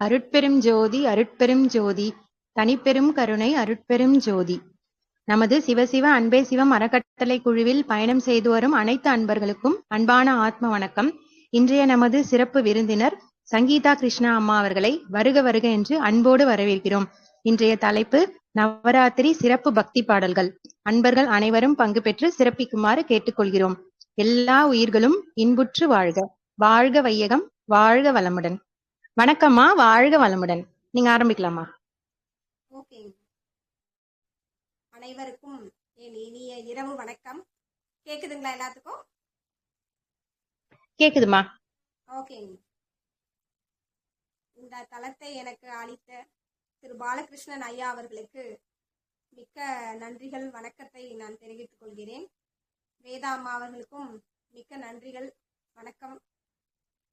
அருட்பெரும் ஜோதி அருட்பெரும் ஜோதி தனிப்பெரும் கருணை அருட்பெரும் ஜோதி. நமது சிவசிவ அன்பே சிவம் அறக்கட்டளை குழுவில் பயணம் செய்து வரும் அனைத்து அன்பர்களுக்கும் அன்பான ஆத்ம வணக்கம். இன்றைய நமது சிறப்பு விருந்தினர் சங்கீதா கிருஷ்ணா அம்மா அவர்களை வருக வருக என்று அன்போடு வரவேற்கிறோம். இன்றைய தலைப்பு நவராத்திரி சிறப்பு பக்தி பாடல்கள். அன்பர்கள் அனைவரும் பங்கு பெற்று சிறப்பிக்குமாறு கேட்டுக்கொள்கிறோம். எல்லா உயிர்களும் இன்புற்று வாழ்க. வாழ்க வையகம் வாழ்க வளமுடன். வணக்கம்மா வாழ்க வளமுடன். நீங்க ஆரம்பிக்கலாமா? ஓகே. அனைவருக்கும் என் இனிய இரவு வணக்கம். கேக்குதுங்களா எல்லாத்துக்கும்? கேக்குதுமா? ஓகேங்க இந்த தளத்தை எனக்கு அளித்த திரு பாலகிருஷ்ணன் ஐயா அவர்களுக்கு மிக்க நன்றிகள் வணக்கத்தை நான் தெரிவித்துக் கொள்கிறேன். வேதா அம்மா அவர்களுக்கும் மிக்க நன்றிகள் வணக்கம்.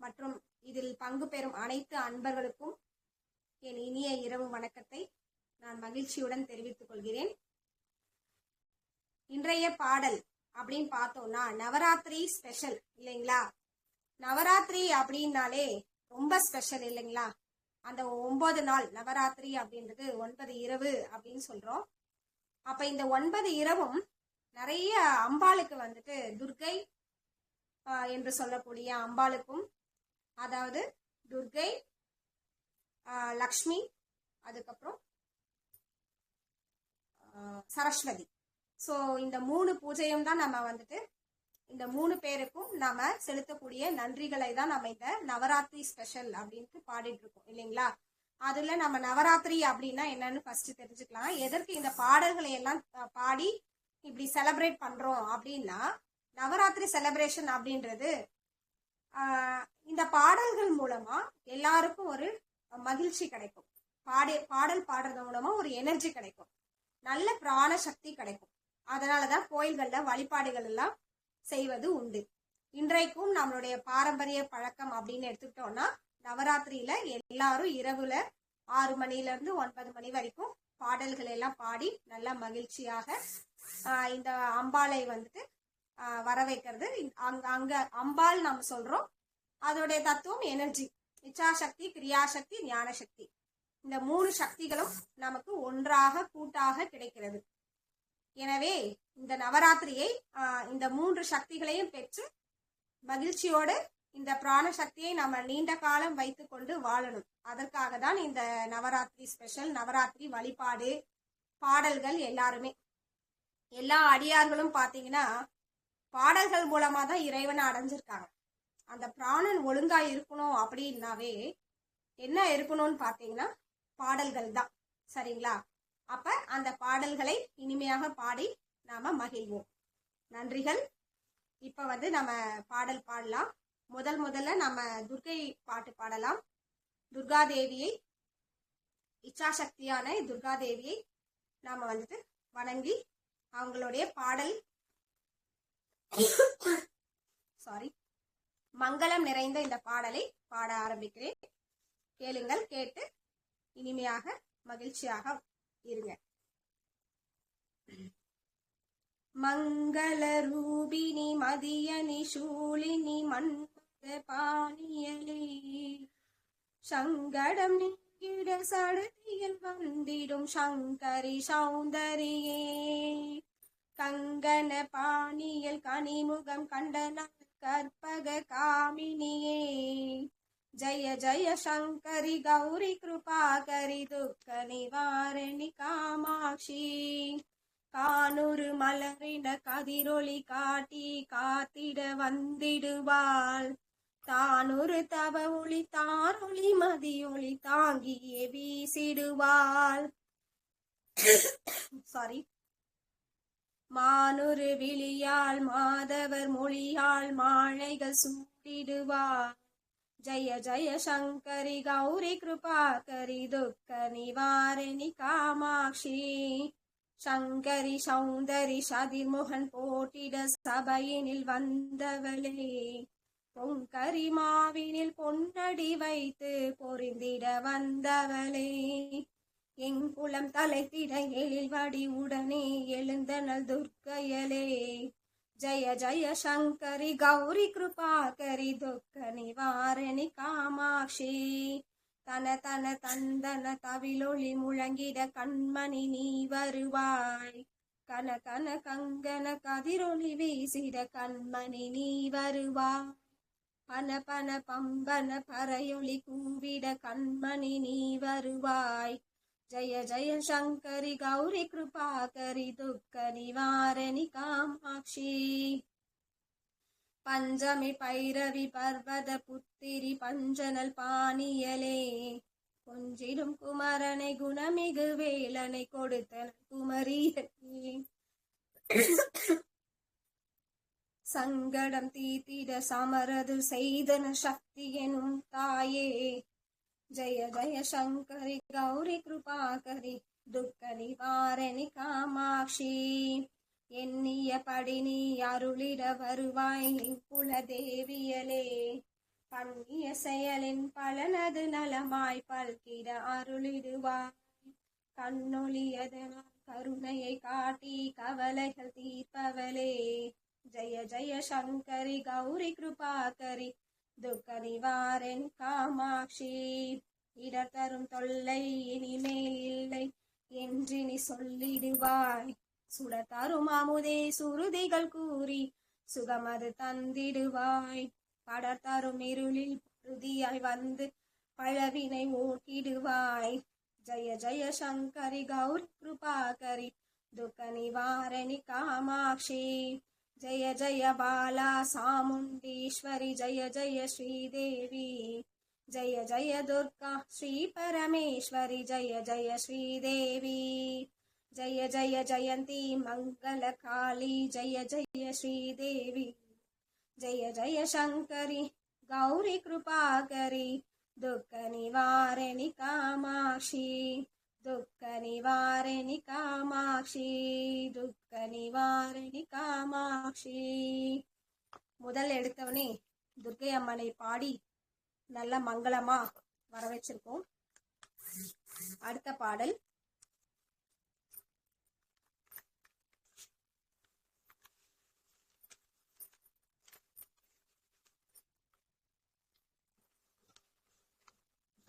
மற்றும் இதில் பங்கு பெறும் அனைத்து அன்பர்களுக்கும் என் இனிய இரவு வணக்கத்தை நான் மகிழ்ச்சியுடன் தெரிவித்துக் கொள்கிறேன். இன்றைய பாடல் அப்படின்னு பார்த்தோம்னா நவராத்திரி ஸ்பெஷல் இல்லைங்களா? நவராத்திரி அப்படின்னாலே ரொம்ப ஸ்பெஷல் இல்லைங்களா? அந்த ஒன்பது நாள் நவராத்திரி அப்படின்றது ஒன்பது இரவு அப்படின்னு சொல்றோம். அப்ப இந்த ஒன்பது இரவும் நிறைய அம்பாளுக்கு வந்துட்டு துர்கை என்று சொல்லக்கூடிய அம்பாளுக்கும் அதாவது துர்கை லக்ஷ்மி அதுக்கப்புறம் சரஸ்வதி. ஸோ இந்த மூணு பூஜையும் தான் நம்ம வந்துட்டு இந்த மூணு பேருக்கும் நாம செலுத்தக்கூடிய நன்றிகளை தான் நம்ம இந்த நவராத்திரி ஸ்பெஷல் அப்படின்ட்டு பாடிட்டு இருக்கோம் இல்லைங்களா? அதுல நம்ம நவராத்திரி அப்படின்னா என்னன்னு ஃபர்ஸ்ட் தெரிஞ்சுக்கலாம். எதற்கு இந்த பாடல்களை எல்லாம் பாடி இப்படி செலப்ரேட் பண்றோம் அப்படின்னா நவராத்திரி செலப்ரேஷன் அப்படின்றது இந்த பாடல்கள் மூலமா எல்லாருக்கும் ஒரு மகிழ்ச்சி கிடைக்கும். பாடி பாடல் பாடுறது மூலமா ஒரு எனர்ஜி கிடைக்கும். நல்ல பிராண சக்தி கிடைக்கும். அதனாலதான் கோயில்கள்ல வழிபாடுகள் எல்லாம் செய்வது உண்டு. இன்றைக்கும் நம்மளுடைய பாரம்பரிய பழக்கம் அப்படின்னு எடுத்துக்கிட்டோம்னா நவராத்திரியில எல்லாரும் இரவுல ஆறு மணில இருந்து ஒன்பது மணி வரைக்கும் பாடல்கள் எல்லாம் பாடி நல்லா மகிழ்ச்சியாக இந்த அம்பாளை வந்துட்டு வர வைக்கிறது. அங்க அங்க அம்பாள் நம்ம சொல்றோம். அதோடைய தத்துவம் எனர்ஜி. இச்சாசக்தி கிரியாசக்தி ஞான சக்தி இந்த மூணு சக்திகளும் நமக்கு ஒன்றாக கூட்டாக கிடைக்கிறது. எனவே இந்த நவராத்திரியை இந்த மூன்று சக்திகளையும் பெற்று மகிழ்ச்சியோடு இந்த பிராண சக்தியை நம்ம நீண்ட காலம் வைத்துக்கொண்டு வாழணும். அதற்காக தான் இந்த நவராத்திரி ஸ்பெஷல் நவராத்திரி வழிபாடு பாடல்கள் எல்லாருமே. எல்லா அடியார்களும் பார்த்தீங்கன்னா பாடல்கள் மூலமா தான் இறைவனை அடைஞ்சிருக்காங்க. அந்த பிராணன் ஒழுங்கா இருக்கணும் அப்படின்னாவே என்ன இருக்கணும்னு பாத்தீங்கன்னா பாடல்கள் தான். சரிங்களா? அப்ப அந்த பாடல்களை இனிமையாக பாடி நாம மகிழ்வோம். நன்றிகள். இப்ப வந்து நம்ம பாடல் பாடலாம். முதல் முதல்ல நம்ம துர்கை பாட்டு பாடலாம். துர்கா தேவியை இச்சாசக்தியான துர்கா தேவியை நாம வந்துட்டு வணங்கி அவங்களுடைய பாடல் சாரி மங்களம் நிறைந்த இந்த பாடலை பாட ஆரம்பிக்கிறேன். கேளுங்கள் கேட்டு இனிமையாக மகிழ்ச்சியாக இருங்க. மங்கள ரூபினி மதியனி சூழினி மன்மத பாணியலே சங்கடம் நீங்கிட சடுதியில் வந்திடும் சங்கரி சௌந்தரியே. கங்கன பாணியல் கனிமுகம் கண்டன கற்பக காமினியே. ஜய ஜய சங்கரி கௌரி கிருபாகரி துக்க நிவாரணி காமாட்சி. கானூறு மலரின கதிரொளி காட்டி காத்திட வந்திடுவாள். தானொரு தவ ஒளி தாரொளி மதியொளி தாங்கியே வீசிடுவாள். சாரி மானுரு விழியால் மாதவர் மொழியால் மாலைகள் சூட்டிடுவார். ஜய ஜய சங்கரி கௌரி கிருபாகரி துக்க நிவாரணி காமாட்சி. சங்கரி சௌந்தரி சதிர்முகன் போட்டிட சபையினில் வந்தவளே. பொங்கரி மாவினில் பொன்னடி வைத்து பொறிந்திட வந்தவளே. எங் எங்குளம் தலைத்திட எழில் வாடி உடனே எழுந்தனல் துர்க்கையலே ஜய ஜய சங்கரி கௌரி கிருபாகரி துக்க நிவாரணி காமாட்சி. தன தன தந்தன தவிலொளி முழங்கிட கண்மணி நீ வருவாய். கன கன கங்கன கதிரொளி வீசிட கண்மணி நீ வருவாய். பன பன பம்பன பறையொளி கூவிட கண்மணி நீ வருவாய். ஜய ஜய சங்கரி கௌரி கிருபாகரி துக்க நிவாரணி காமாட்சி பஞ்சமி பைரவி பர்வத புத்திரி பஞ்சனல் பாணியலே கொஞ்சிடும் குமரனை குணமிகு வேலனை கொடுத்த குமரியனே சங்கடம் தீத்திட சமரது செய்தன சக்தி எனும் தாயே जय जय शङ्करि गौरि कृपाकरि துக்க நிவாரணி காமாட்சி எண்ணிய படி நீ அருளிட வருவாய் குலதேவியலே பண்ணிய செயலின் பலனது நலமாய் பல்கிட அருளிடுவாய் கண்ணொழியதனால் கருணையை காட்டி கவலைகள் தீர்ப்பவளே ஜய ஜய சங்கரி கௌரி கிருபாகரி துக்க காமாட்சி. இடர் தரும் தொல்லை இனிமேல் இல்லை என்று நீ சொல்லிடுவாய். சுட தரும் அமுதே சுருதிகள் கூறி சுகமது தந்திடுவாய். படர் தரும் இருளில் பொருதியாய் வந்து பழவினை ஓட்டிடுவாய். ஜய ஜய சங்கரி கௌரி கிருபாகரி துக்க நிவாரணி காமாட்சி. ஜய ஜய பாலா சாமுண்டீஸ்வரி ஜய ஜய ஸ்ரீதேவி ஜய ஜய துர்கா ஸ்ரீ பரமேஸ்வரி ஜய ஜய ஸ்ரீதேவி ஜய ஜய ஜயந்தி மங்கள காளி ஜய ஜய ஸ்ரீதேவி ஜய ஜய சங்கரி கௌரி கிருபாகரி துக்க நிவாரணி காமாட்சி துக்க நிவாரணி காமாட்சி துக்க நிவாரணி காமாட்சி. முதல் எடுத்தவனே துர்கை அம்மனை பாடி நல்ல மங்களமா வர வச்சிருக்கோம் அடுத்த பாடல்.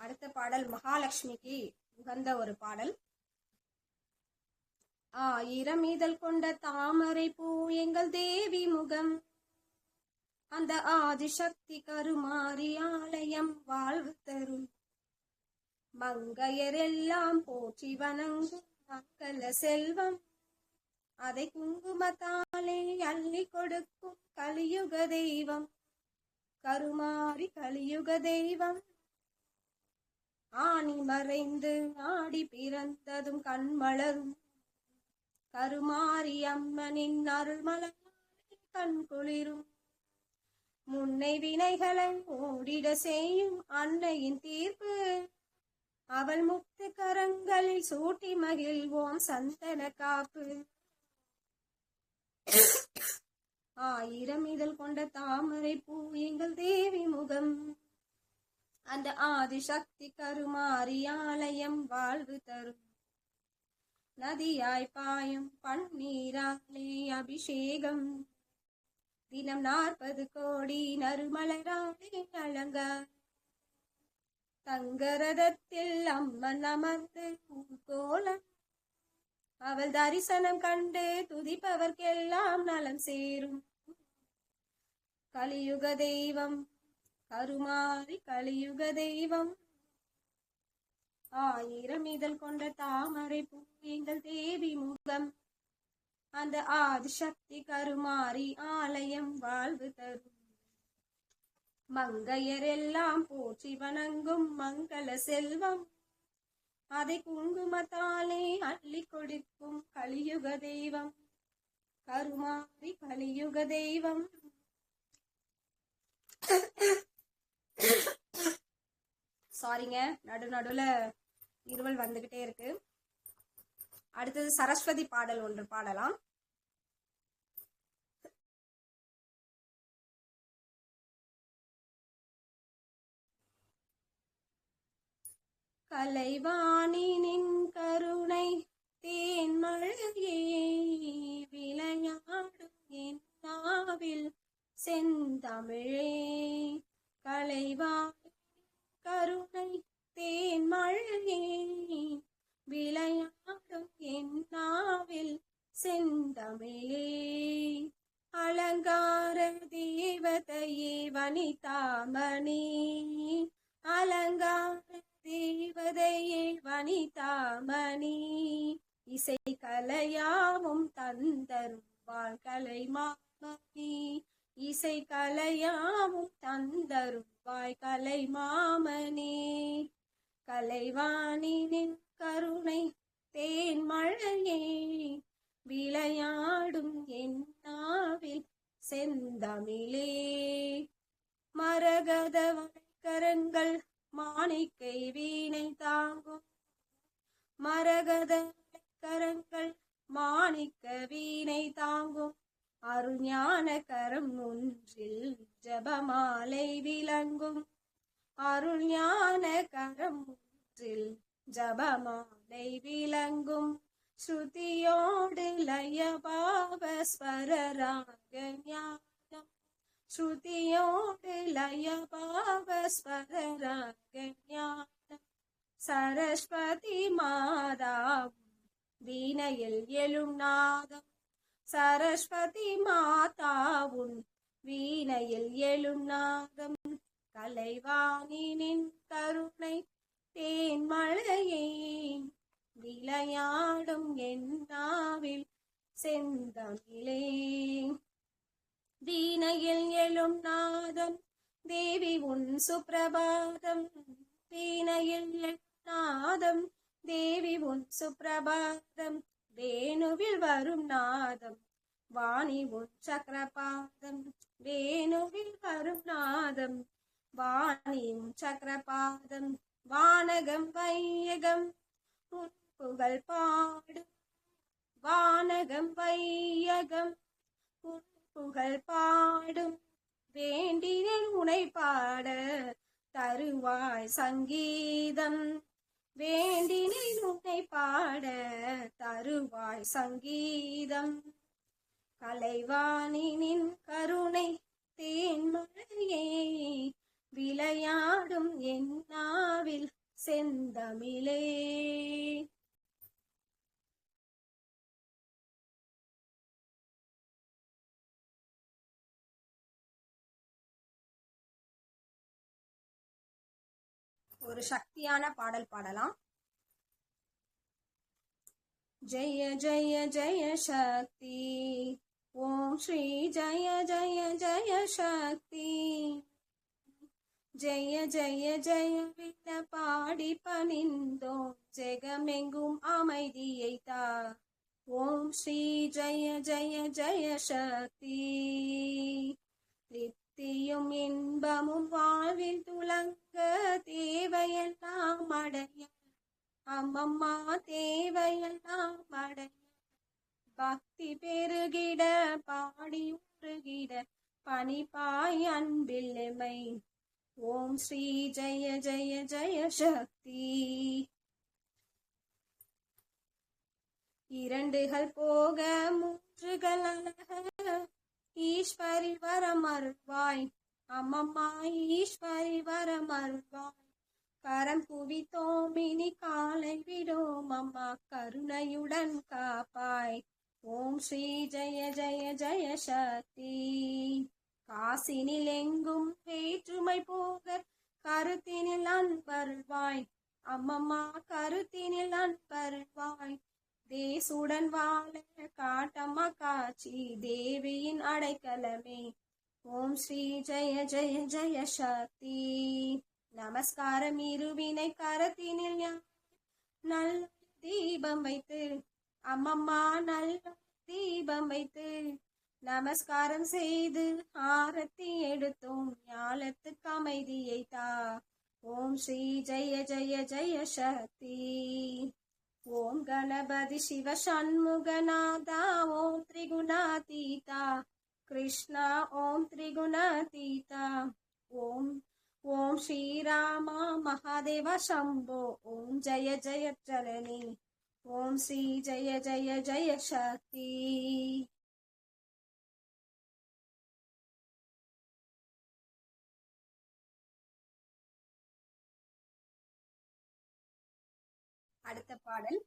அடுத்த பாடல் மகாலட்சுமிக்கு உகந்த ஒரு பாடல். ஆயிரம் இதழ் கொண்ட தாமரை பூ எங்கள் தேவி முகம். அந்த ஆதிசக்தி கருமாறி ஆலயம் வாழ்வு தரும். மங்கையர் எல்லாம் போற்றி வணங்கும் மக்கள செல்வம். அதை குங்குமத்தாலே அள்ளி கொடுக்கும் கலியுக தெய்வம். கருமாறி கலியுக தெய்வம். ஆணி மறைந்து ஆடி பிறந்ததும் கண்மலரும். கருமாரி அம்மனின் அருள்மலர் கண் குளிரும். முன்னை வினைகளை ஓடிட செய்யும் அன்னையின் தீர்ப்பு. அவள் முக்து கரங்களில் சூட்டி மகிழ்வோம் சந்தன காப்பு. ஆயிரம் இதழ் கொண்ட தாமரை பூ எங்கள் தேவி முகம். அந்த ஆதிசக்தி கருமாரியாலயம் வாழ்வு தரும். நதியாய் பாயும் பன்னீராலே அபிஷேகம். தினம் நாற்பது கோடி நறுமலராலே அலங்கார். தங்கரதத்தில் அம்மன் அமர்ந்து கோலம் அவள் தரிசனம் கண்டு துதிப்பவர்க்கெல்லாம் நலம் சேரும். கலியுக தெய்வம் கருமாறி கலியுக தெய்வம். ஆயிரம் இதழ் கொண்ட தாமரை பூ எங்கள் தேவி முகம். அந்த ஆதிசக்தி கருமாறி ஆலயம் வாழ்வு தரும். மங்கையர் எல்லாம் போற்றி வணங்கும் மங்கள செல்வம். அதை குங்குமத்தாலே அள்ளி கொடுக்கும் கலியுக தெய்வம். கருமாறி கலியுக தெய்வம். சாரிங்க நடு நடுவுல இருவல் வந்துகிட்டே இருக்கு. அடுத்தது சரஸ்வதி பாடல் ஒன்று பாடலாம். கலைவாணினின் கருணை தேன் மழகே விளையாடும் என் நாவில் செந்தமிழே. கலைவாய் கருணை தேன் மழையே விளையாடும் என்னாவில் செந்தமிழே. அலங்கார தேவதையே வனிதாமணி. அலங்கார தேவதையே வனிதாமணி. இசை கலையாவும் தந்தரும் வாழ்கலை மாமணி இசை கலையாவும் தந்தரும் வாய்கலை மாமணி கலைவாணினின் கருணை தேன் மழையே. விளையாடும் என்னாவில் செந்தமிழே. மரகத வளைக்கரங்கள் மாணிக்கை வீணை தாங்கும். மரகத கரங்கள் மாணிக்க வீணை தாங்கும். அருஞான கரம் ஒன்றில் ஜபமாலை விளங்கும். அருஞான கரம் ஒன்றில் ஜபமாலை விளங்கும். ஸ்ருதியோடு லயபாவ ஸ்வரராக ஞானம். ஸ்ருதியோடு லயபாவ ஸ்வரராக ஞானம். சரஸ்வதி மாதாவும் வீணையில் எழும் நாதம். சரஸ்வதி மாதாவும் வீணையில் எழும் நாகம் கலைவாணினின் கருணை தேன் மழையே விளையாடும் என்னாவில் செந்தமிழே. வீணையில் எழும் நாதம் தேவி உன் சுப்பிரபாதம். வீணையில் நாதம் தேவி உன் சுப்பிரபாதம். வேணுவில் வரும் நாதம் வாணி உன் சக்கரபாதம். வேணுவில் வரும் நாதம் வாணி உன் சக்கரபாதம். வானகம் வையகம் உன் புகழ் பாடும். வானகம் வையகம் உன் புகழ் பாடும். வேண்டினேன் உனை பாட தருவாய் சங்கீதம். வேண்டினேன் உன்னை பாட தருவாய் சங்கீதம். கலைவாணினின் கருணை தேன்மழையே விளையாடும் என் நாவில் செந்தமிழே. ஒரு சக்தியான பாடல் பாடலாம். ஜெய ஜெய ஜெய சக்தி. ஓம் ஸ்ரீ ஜெய ஜெய ஜெய சக்தி. ஜெய ஜெய ஜெய விண்ண பாடி பணிந்தோம். ஜெகமெங்கும் அமைதியை தா. ஓம் ஸ்ரீ ஜெய ஜெய ஜெய சக்தி. திருப்தியும் இன்பமும் வாழ்வில் துளங்க தேவையெல்லாம் அடைய. அம்மம்மா தேவையெல்லாம் அடைய. பக்தி பெருகிட பாடி உருகிட பணிப்பாய் அன்பில் எமை ஓம் ஸ்ரீ ஜெய ஜெய ஜெய சக்தி. இரண்டுகள் போக மூன்றுகள் அழக. ஈஸ்வரி வரம் அருள்வாய் அம்மம்மா ஈஸ்வரி வரம் அருள்வாய் கரம் குவித்தோம் இனி காலை விடோம். அம்மா கருணையுடன் காப்பாய். ஓம் ஸ்ரீ ஜெய ஜெய ஜெய சக்தி. காசினில் எங்கும் வேற்றுமை போக கருத்தினில் அன்பருள்வாய். அம்மம்மா கருத்தினில் அன்பருள்வாய். தேசுடன் வாழ காட்டம்மா காட்சி தேவியின் அடைக்கலமே. ஓம் ஸ்ரீ ஜெய ஜெய ஜெய சக்தி. நமஸ்காரம் இருவினை கரத்தினில் நல் தீபம் வைத்து அம்மம்மா நல் தீபம் வைத்து நமஸ்காரம் செய்து ஆரத்தி எடுத்தோம் ஞாலத்துக்கு அமைதியை தா ஓம் ஸ்ரீ ஜெய ஜெய ஜெய சக்தி. ॐ गणपति शिव षण्मुगनादा ॐ त्रिगुणातीता। कृष्णा ॐ त्रिगुणातीता। ॐ ॐ श्रीरामा महादेव शम्भो ॐ जय जय चलनी। ॐ श्री जय जय जय शक्ति। அடுத்த பாடல்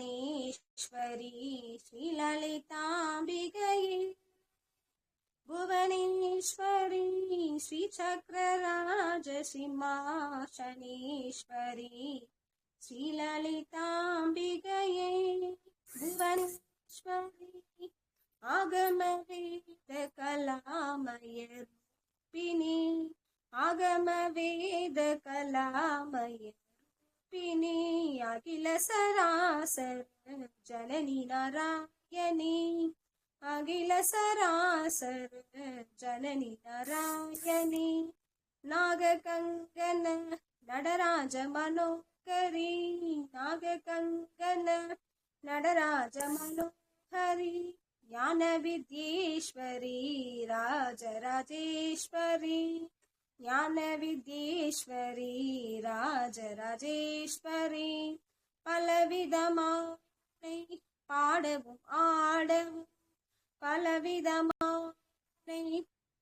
श्रीचक्रराजसिंहासनेश्वरी श्रीललिताम्बिकये भुवनेश्वरी श्रीचक्रराजसिंहासनेश्वरी श्रीललिताम्बिकये भुवनेश्वरी आगमवेदकलामयरूपिणी आगमवेदकलामयपि अखिलसरासर जननी नारायणी। अखिलसरासर जननी नारयणि नागकङ्कन नडराजमनोकरि नागकङ्कन नडराजमनोहरि ज्ञानविद्येश्वरी राजराजेश्वरी। ஞான ராஜராஜேஸ்வரி ஞான பாடவும் ஆடவும் பலவிதமானை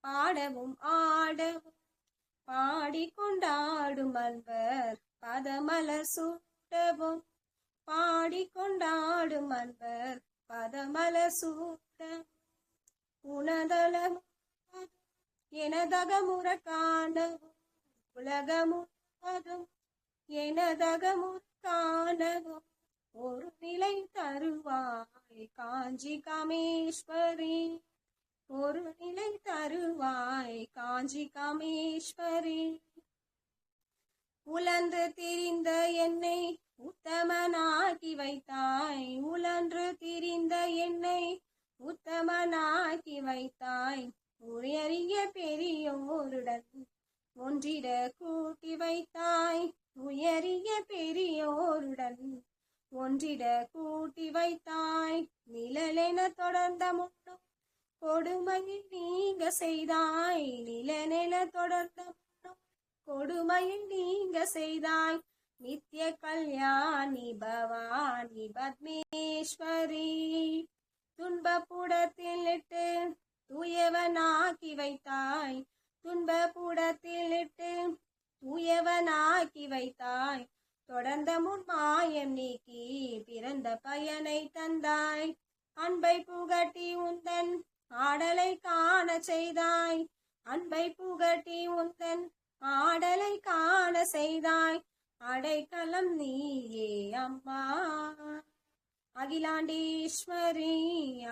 பாடவும் ஆடவும். பாடிக்கொண்டாடும் அன்பர் பதமலர் சூட்டவும். பாடிக்கொண்டாடும் அன்பர் பதமலர் சூட்ட உனதளம் எனதகமுற காணவும் உலகமும் எனதகமுற காணவும் ஒரு நிலை தருவாய் காஞ்சி காமேஸ்வரி. ஒரு நிலை தருவாய் காஞ்சி காமேஸ்வரி. உலன்று திரிந்த என்னை உத்தமனாக்கி வைத்தாய். உலன்று திரிந்த என்னை உத்தமனாக்கி வைத்தாய். உயரிய பெரியோருடன் ஒன்றிட கூட்டி வைத்தாய். உயரிய பெரியோருடன் ஒன்றிட கூட்டி வைத்தாய். நிழலென தொடர்ந்த முன்னும் கொடுமையை நீங்க செய்தாய். நிலநில தொடர்ந்த முன்னும் கொடுமையை நீங்க செய்தாய். நித்திய கல்யாணி பவானி பத்மேஸ்வரி துன்பப்புடத்தில் இட்டு தூயவனாக்கி வைத்தாய். துன்பப்புடத்தில் இட்டு தூயவனாக்கி வைத்தாய். தொடர்ந்த முன் மாயம் நீக்கி பிறந்த பயனை தந்தாய். அன்பை புகட்டி உந்தன் ஆடலை காண செய்தாய். அன்பை புகட்டி உந்தன் ஆடலை காண செய்தாய். அடைக்கலம் நீயே அம்மா. அகிலாண்டீஸ்வரி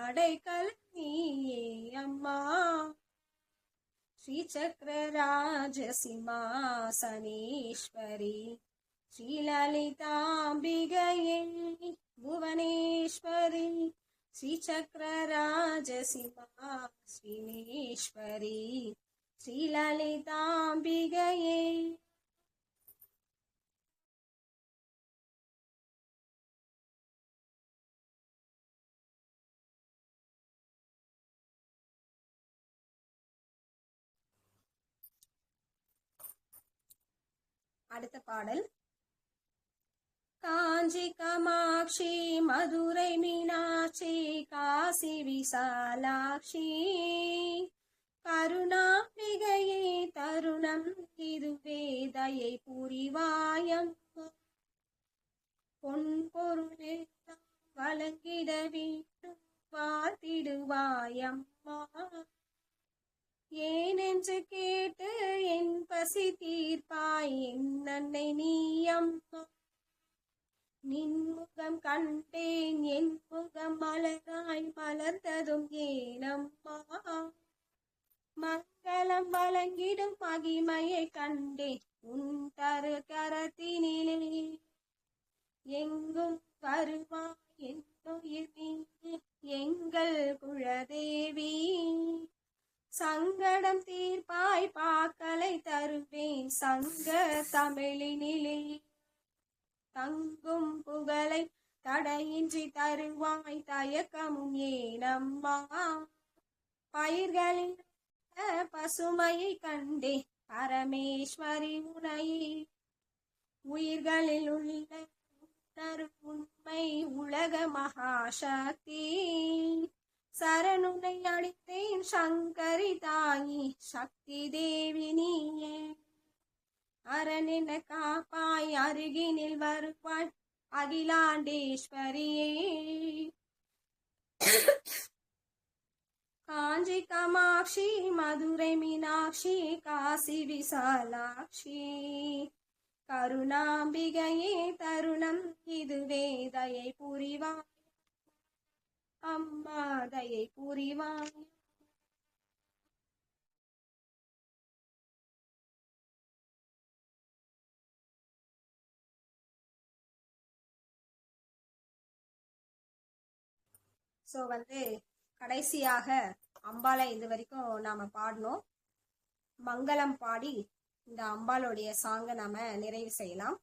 அடைக்கல் நீயே அம்மா ஸ்ரீசக்கரராஜசிம்மாசனீஸ்வரி ஸ்ரீலலிதாம்பிகையே புவனேஸ்வரி శ్రీచక్రరాజసిమా శ్రీనేశ్వరి శ్రీలలితాంబిగయే அடுத்த பாடல். காஞ்சி கமாட்சி மதுரை மீனாட்சி காசி விசாலாட்சி. கருணாம்பிகையே தருணம் இதுவே தயை புரிவாயம். பொன் பொருளே வழங்கிட வேண்டும் பார்த்திடுவாயம்மா ஏனென்று கேட்டு என் பசி தீர்ப்பாய் என் அன்னை நீ அம்மா. நின்முகம் கண்டேன் என் முகம் மலராய் மலர்ந்ததும் ஏனம்மா மங்களம் வழங்கிடும் மகிமையை கண்டேன் உன் தரு கரத்தினிலே. எங்கும் வருவாய் என்னுயிர் நீ எங்கள் குழதேவி சங்கடம் தீர்ப்பாய் பாக்கலை தருவேன். சங்க தமிழினிலே தங்கும் புகழை தடையின்றி தருவாய். தயக்கமும் ஏனம்மா பயிர்களின் பசுமையை கண்டே பரமேஸ்வரி உனையே உயிர்களில் உள்ள உண்மை உலக மகாசக்தி. சரணுனை அளித்தேன் சங்கரி தாயி சக்தி தேவி நீயே அரணென காப்பாய் அருகினில் வருவாய் அகிலாண்டேஸ்வரியே. காஞ்சி காமாட்சி மதுரை மீனாட்சி காசி விசாலாட்சி. கருணாம்பிகையே தருணம் இதுவே தயை புரிவாய். அம்மா தயை புரிவாய் ஸோ வந்து கடைசியாக அம்பாளை இது வரைக்கும் நாம பாடினோம் மங்களம் பாடி இந்த அம்பாளுடைய சாங்கை நாம நிறைவு செய்யலாம்.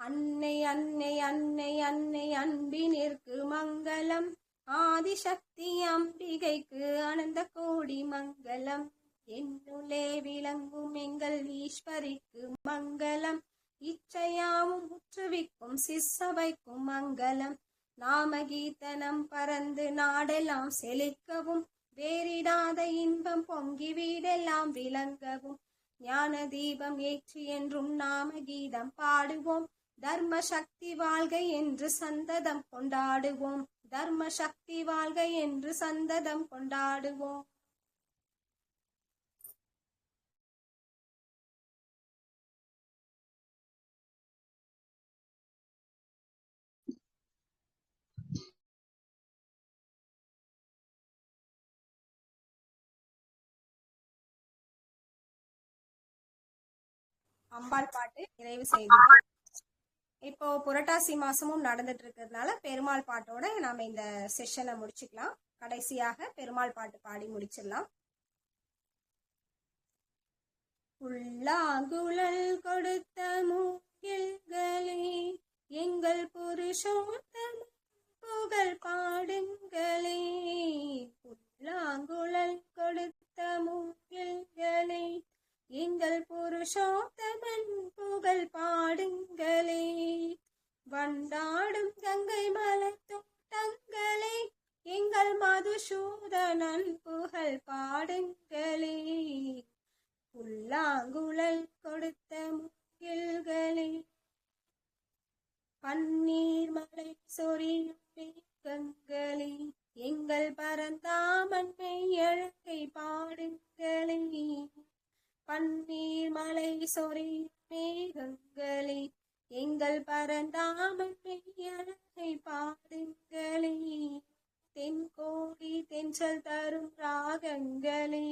அன்னை அன்னை அன்னை அன்னை அன்பினிற்கு மங்களம். ஆதிசக்தி அம்பிகைக்கு அனந்த கோடி மங்களம். என்னுளே விளங்கும் எங்கள் ஈஸ்வரிக்கு மங்களம். இச்சையாவும் முற்றுவிக்கும் சிற்சபைக்கும் மங்களம். நாமகீதனம் பறந்து நாடெல்லாம் செழிக்கவும் வேறிடாத இன்பம் பொங்கி வீடெல்லாம் விளங்கவும் ஞான தீபம் ஏற்றி என்றும் நாமகீதம் பாடுவோம். தர்ம சக்தி வாழ்க என்று சந்ததம் கொண்டாடுவோம். தர்ம சக்தி வாழ்க என்று சந்ததம் கொண்டாடுவோம். அம்பாள் பாட்டு நிறைவு செய்தோம் இப்போ புரட்டாசி மாசமும் நடந்துட்டு இருக்கிறதுனால பெருமாள் பாட்டோட நாம இந்த செஷனை முடிச்சுக்கலாம். கடைசியாக பெருமாள் பாட்டு பாடி முடிச்சிடலாம். உள்ளாங்குழல் கொடுத்த மூக்கில்களே எங்கள் புருஷோத்தம் புகழ் பாடுங்களே. உள்ளாங்குழல் கொடுத்த மூக்கில்களே எங்கள் புருஷோத்தமன் புகழ் பாடுங்களே. வண்டாடும் கங்கை மலத்தோட்டங்களே எங்கள் மதுசூதனன் புகழ் பாடுங்களே. புல்லாங்குழல் கொடுத்த முகில்களே. பன்னீர் மலை சொரியும் கங்களே எங்கள் பரந்தாமன் பன்னீர் மலை சொறி மேகங்களே எங்கள் பரந்தாமன் மெய்யழகை பாடுங்களே. தென்கோடி தென்றல் தரும் ராகங்களே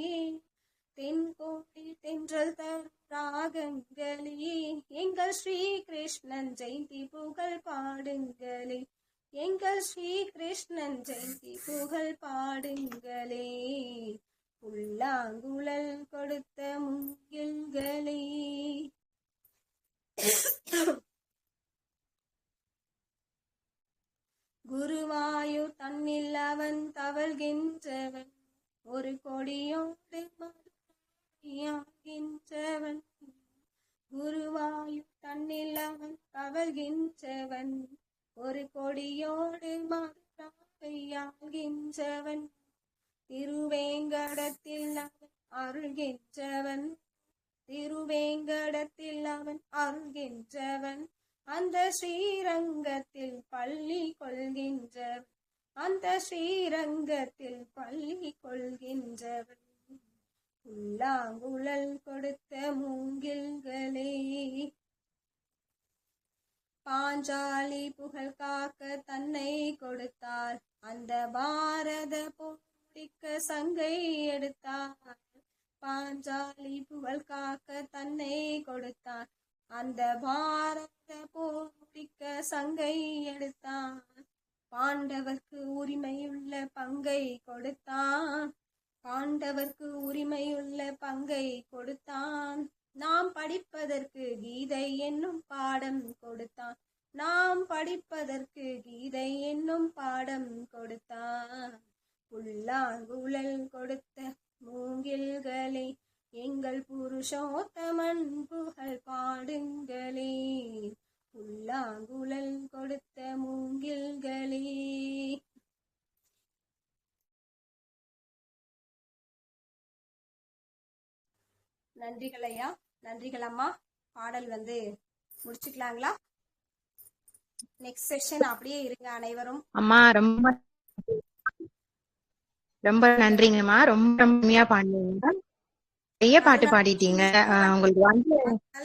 தென்கோடி தென்றல் தரும் ராகங்களே. எங்கள் ஸ்ரீ கிருஷ்ணன் ஜெயந்தி புகழ் பாடுங்களே எங்கள் ஸ்ரீ கிருஷ்ணன் ஜெயந்தி புகழ் பாடுங்களே. புல்லாங்குழல் கொடுத்த முங்கில்களே குருவாயூர் தன்னில் அவன் தவழ்கின்றவன். ஒரு கொடியோடு மதுரையாகின்றவன் குருவாயூர் தன்னில் அவன் தவழ்கின்றவன். ஒரு கொடியோடு மதுராகையாகின்றவன் திருவேங்கடத்தில் அவன் அருள்கின்றவன். திருவேங்கடத்தில் அவன் அருள்கின்றவன். அந்த ஸ்ரீரங்கத்தில் பள்ளி கொள்கின்றவன். அந்த ஸ்ரீரங்கத்தில் பள்ளி கொள்கின்றவன். புல்லாங்குழல் கொடுத்த மூங்கில்களே. பாஞ்சாலி புகழ் காக்க தன்னை கொடுத்தார். அந்த பாரத போடிக்க சங்கை எடுத்தான். பாஞ்சாலி புகழ் காக்க தன்னை கொடுத்தான். அந்த பாரத போட்டிக்க சங்கை எடுத்தான். பாண்டவர்க்கு உரிமையுள்ள பங்கை கொடுத்தான். பாண்டவர்க்கு உரிமையுள்ள பங்கை கொடுத்தான். நாம் படிப்பதற்கு கீதை என்னும் பாடம் கொடுத்தான். நாம் படிப்பதற்கு கீதை என்னும் பாடம் கொடுத்தான். புல்லாங்குழல் கொடுத்த மூங்கில்களே எங்கள் புருஷோத்தமன் புகழ் பாடுங்களே. புல்லாங்குழல் கொடுத்த மூங்கில்களே. நன்றிகள் ஐயா நன்றிகள் அம்மா பாடல் வந்து முடிச்சுக்கலாங்களா? நெக்ஸ்ட் செஷன் அப்படியே இருங்க அனைவரும். அம்மா ரொம்ப ரொம்ப நன்றிங்கம்மா. ரொம்ப ரம்மியா பாடுனீங்க. நிறைய பாட்டு பாடிட்டீங்க. உங்களுக்கு வந்து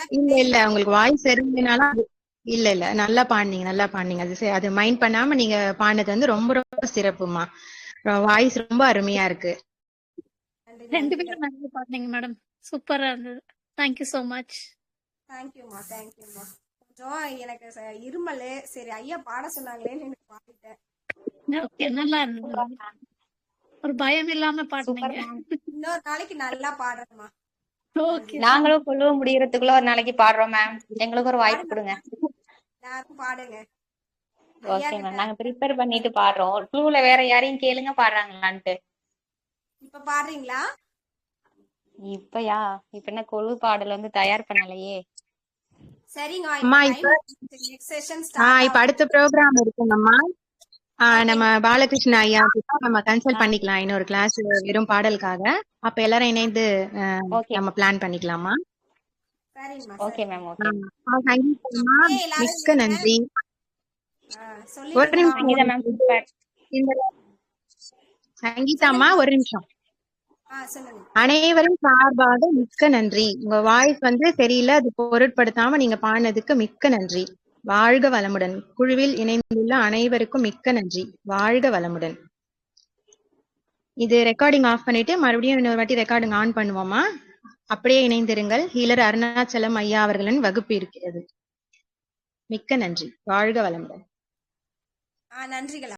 இல்ல இல்ல. உங்களுக்கு வாய்ஸ் அது- இல்ல இல்ல. நல்லா பாடுனீங்க நல்லா பாடுனீங்க. அது சரி, அது மைண்ட் பண்ணாம நீங்க பாடினது வந்து ரொம்ப ரொம்ப சிறப்புமா வாய்ஸ் ரொம்ப அருமையா இருக்கு. ரெண்டு பேரும் நல்லா பாடுனீங்க மேடம். சூப்பரா இருந்தது. தேங்க்யூ ஸோ மச் தேங்க்யூம்மா தேங்க்யூம்மா கொஞ்சம் எனக்கு ச- இருமல். சரி ஐயா பாட சொன்னாங்களேன்னு எனக்கு பாடிட்டேன். ஓகே நல்லா இருந்தது. ஒரு பயம் இல்லாம பாடுனீங்க இன்னொரு நாளைக்கு நல்லா பாடுறேம்மா. நாங்களும் குழு முடியறதுக்குள்ள ஒரு நாளைக்கு பாடுறோம் மேம் எங்களுக்கு ஒரு வாய்ப்பு கொடுங்க. பாடுங்க. ஓகே மேம் நாங்க ப்ரிப்பேர் பண்ணிட்டு பாடுறோம். குழுல வேற யாரையும் கேளுங்க பாடுறாங்களான்ட்டு. இப்ப பாடுறீங்களா? இப்பயா? இப்ப என்ன குழு பாடல் வந்து தயார் பண்ணலையே. சரிங்க அம்மா, இப்ப- அடுத்த ப்ரோக்ராம் இருக்குங்கம்மா. நம்ம பாலகிருஷ்ண ஐயா கிட்ட நம்ம கன்சல்ட் பண்ணிக்கலாம். இன்னொரு கிளாஸ் வெறும் பாடலுக்காக. அப்ப எல்லாரும் இணைந்து நம்ம பிளான் பண்ணிக்கலாமா? ஓகே மேம் மிக்க. நன்றி. ஒரு நிமிஷம். சங்கீதா மேம் சூப்பர் இந்த சங்கீதாம்மா ஒரு நிமிஷம். அனைவரும் சார்பாக மிக்க நன்றி. உங்க வாய்ஸ் வந்து சரியில்லை அது பொருட்படுத்தாம நீங்க பாடினதுக்கு மிக்க நன்றி. வாழ்க வளமுடன். குழுவில் இணைந்துள்ள அனைவருக்கும் மிக்க நன்றி. வாழ்க வளமுடன். இது ரெக்கார்டிங் ஆஃப் பண்ணிட்டு மறுபடியும் இன்னொரு வாட்டி ரெக்கார்டிங் ஆன் பண்ணுவோமா? அப்படியே இணைந்திருங்கள். ஹீலர் அருணாச்சலம் ஐயா அவர்களின் வகுப்பு இருக்கிறது. மிக்க நன்றி. வாழ்க வளமுடன். நன்றிகளா.